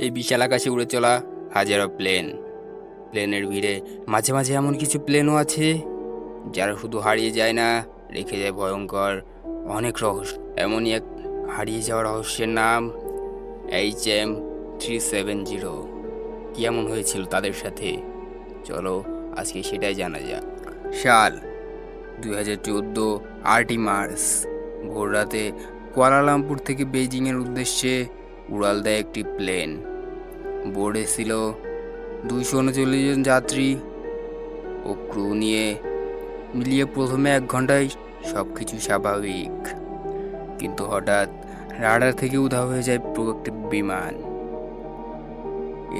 এই বিশাল আকাশে উড়ে চলা হাজারো প্লেন। প্লেনের ভিড়ে মাঝে মাঝে এমন কিছু প্লেনও আছে, যারা শুধু হারিয়ে যায় না, রেখে যায় ভয়ঙ্কর অনেক রহস্য। এমনই এক হারিয়ে যাওয়া রহস্যের নাম H M three seven zero. কী এমন হয়েছিল তাদের সাথে? চলো আজকে সেটাই জানা যাক। সাল দুই হাজার চোদ্দ, আটই মার্চ ভোর রাতে কুয়ালালামপুর থেকে বেজিংয়ের উদ্দেশ্যে উড়াল দেয় একটি প্লেন। বোর্ডে ছিল দুইশো উনচল্লিশ জন যাত্রী ও ক্রু নিয়ে মিলিয়ে প্রথমে এক ঘন্টায় সব কিছু স্বাভাবিক। কিন্তু হঠাৎ রাডার থেকে উধাও হয়ে যায় পুরো একটি বিমান।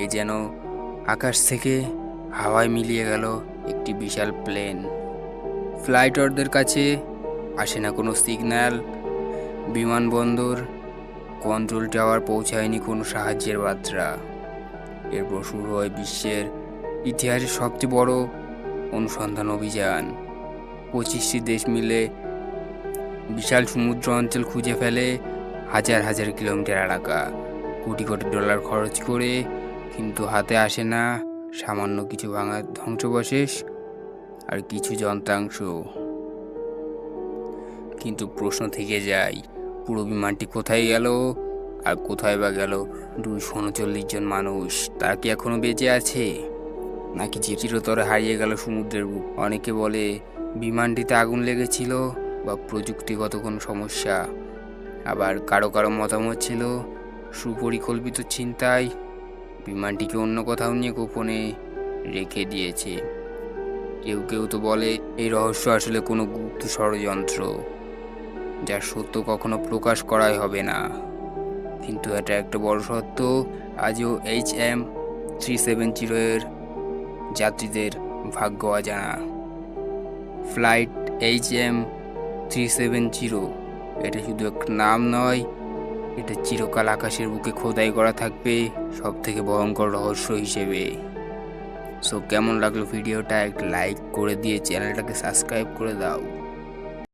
এ যেন আকাশ থেকে হাওয়ায় মিলিয়ে গেল একটি বিশাল প্লেন। ফ্লাইটরদের কাছে আসে না কোনো সিগন্যাল। বিমানবন্দর কন্ট্রোল টাওয়ার পৌঁছায়নি কোনো সাহায্যের বার্তা। এরপর শুরু হয় বিশ্বের ইতিহাসের সবচেয়ে বড় অনুসন্ধান অভিযান। পঁচিশটি দেশ মিলে বিশাল সমুদ্র অঞ্চল খুঁজে ফেলে হাজার হাজার কিলোমিটার এলাকা। কোটি কোটি ডলার খরচ করে, কিন্তু হাতে আসে না। সামান্য কিছু ভাঙা ধ্বংসবশেষ আর কিছু যন্ত্রাংশ। কিন্তু প্রশ্ন থেকে যায় পুরো বিমানটি কোথায় গেল? আর কোথায় বা গেল? দুইশো উনচল্লিশ জন মানুষ তারা কি এখনও বেঁচে আছে? নাকি যে চিরতরে হারিয়ে গেল সমুদ্রের বুক? অনেকে বলে, বিমানটিতে আগুন লেগেছিল বা প্রযুক্তিগত কোনো সমস্যা। আবার কারও কারও মতামত ছিল, সুপরিকল্পিত চিন্তায় বিমানটিকে অন্য কোথাও নিয়ে গোপনে রেখে দিয়েছে। কেউ কেউ তো বলে, এই রহস্য আসলে কোনো গুপ্ত ষড়যন্ত্র। যার সত্য কখনো প্রকাশ করাই হবে না। কিন্তু এটা একটা বড় সত্য, আজও এইচ এম থ্রি সেভেন জিরোয়ের যাত্রীদের ভাগ্য অজানা। Flight H M three seven zero, এটা শুধু একটা নাম নয়, এটা চিরকাল আকাশের বুকে খোদাই করা থাকবে সব থেকে ভয়ঙ্কর রহস্য হিসেবে। সো কেমন লাগল ভিডিওটা, একটা লাইক করে দিয়ে চ্যানেলটাকে সাবস্ক্রাইব করে দাও।